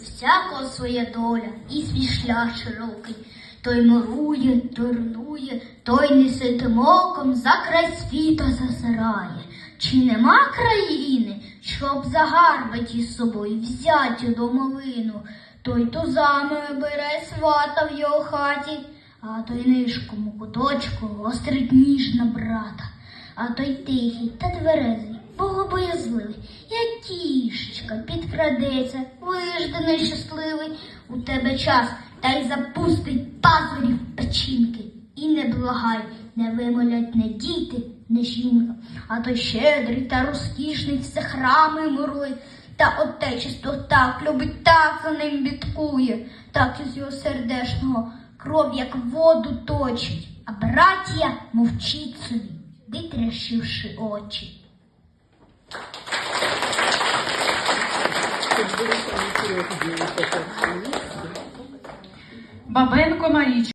всякого своя доля і свій шлях широкий. Той мурує, той руйнує, той не ситим оком за край світа зазирає. Чи нема країни, щоб загарбать із собою взяті домовину? Той тузами бере свата в його хаті, а той нишком у куточку острить ніж на брата. А той тихий та тверезий, богобоязливий, як кішечка підкрадеться, вижданий щасливий, у тебе час, та й запустить пазурів печінки. І не благай, не вимолять не діти, не жінка, а той щедрий та розкішний все храми мурує, та отечество так любить, так за ним бідкує, так із його сердешного кров, як воду точить, а браття мовчить собі, витрящивши очі. Babaiano é Comarite.